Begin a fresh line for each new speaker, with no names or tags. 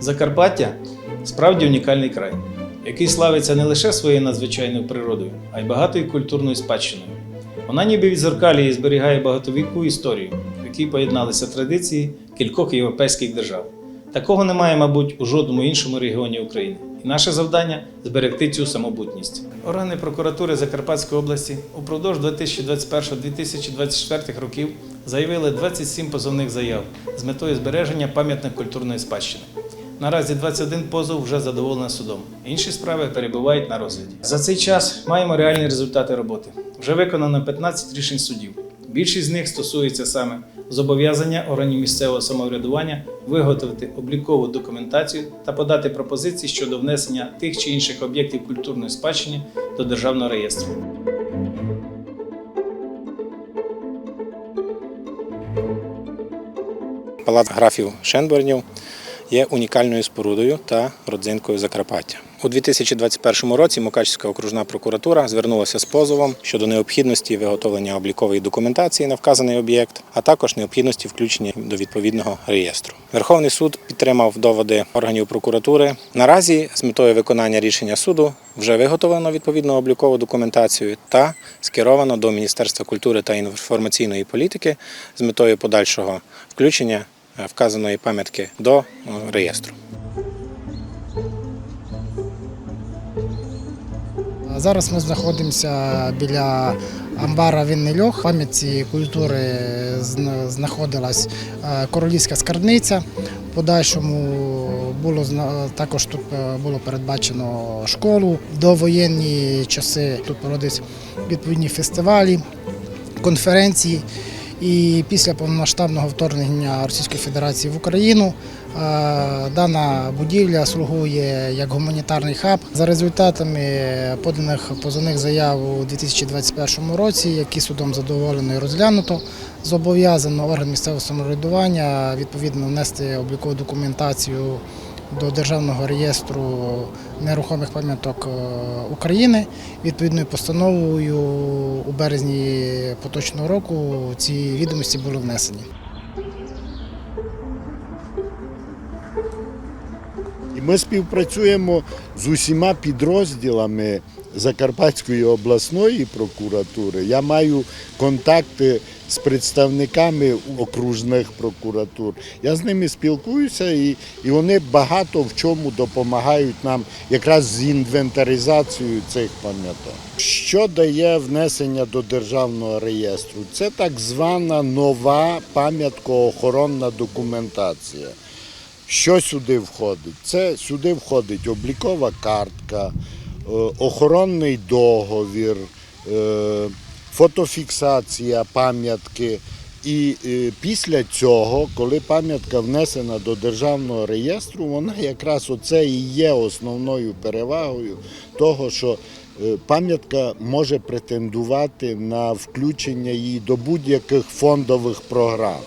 Закарпаття справді унікальний край, який славиться не лише своєю надзвичайною природою, а й багатою культурною спадщиною. Вона ніби відзеркалює і зберігає багатовіку історію, в якій поєдналися традиції кількох європейських держав. Такого немає, мабуть, у жодному іншому регіоні України. І наше завдання зберегти цю самобутність. Органи прокуратури Закарпатської області упродовж 2021-2024 років заявили 27 позовних заяв з метою збереження пам'ятних культурної спадщини. Наразі 21 позов вже задоволено судом. Інші справи перебувають на розгляді. За цей час маємо реальні результати роботи. Вже виконано 15 рішень судів. Більшість з них стосується саме зобов'язання органів місцевого самоврядування виготовити облікову документацію та подати пропозиції щодо внесення тих чи інших об'єктів культурної спадщини до державного реєстру.
Палац графів Шенбернів є унікальною спорудою та родзинкою Закарпаття. У 2021 році Мукачівська окружна прокуратура звернулася з позовом щодо необхідності виготовлення облікової документації на вказаний об'єкт, а також необхідності включення до відповідного реєстру. Верховний суд підтримав доводи органів прокуратури. Наразі з метою виконання рішення суду вже виготовлено відповідну облікову документацію та скеровано до Міністерства культури та інформаційної політики з метою подальшого включення е, вказаної пам'ятки до е, реєстру.
Зараз ми знаходимося біля амбара Вінний льох. В пам'ятці культури зна- знаходилась е, королівська скарбниця. В подальшому було також тут е, було передбачено школу. В довоєнні часи тут проводились відповідні фестивалі, конференції. І після повномасштабного вторгнення Російської Федерації в Україну дана будівля слугує як гуманітарний хаб. За результатами поданих позовних заяв у 2021 році, які судом задоволено і розглянуто, зобов'язано орган місцевого самоврядування відповідно внести облікову документацію до Державного реєстру нерухомих пам'яток е, України. Відповідною постановою у березні поточного року ці відомості були внесені.
Ми співпрацюємо з усіма підрозділами Закарпатської обласної прокуратури. Я маю контакти з представниками окружних прокуратур. Я з ними спілкуюся і, і вони багато в чому допомагають нам якраз з інвентаризацією цих пам'яток. Що дає внесення до державного реєстру? Це так звана нова пам'яткоохоронна документація. Що сюди входить? Це сюди входить облікова картка, е, охоронний договір, е, фотофіксація пам'ятки. І е, після цього, коли пам'ятка внесена до державного реєстру, вона якраз оце і є основною перевагою того, що пам'ятка може претендувати на включення її до будь-яких фондових програм.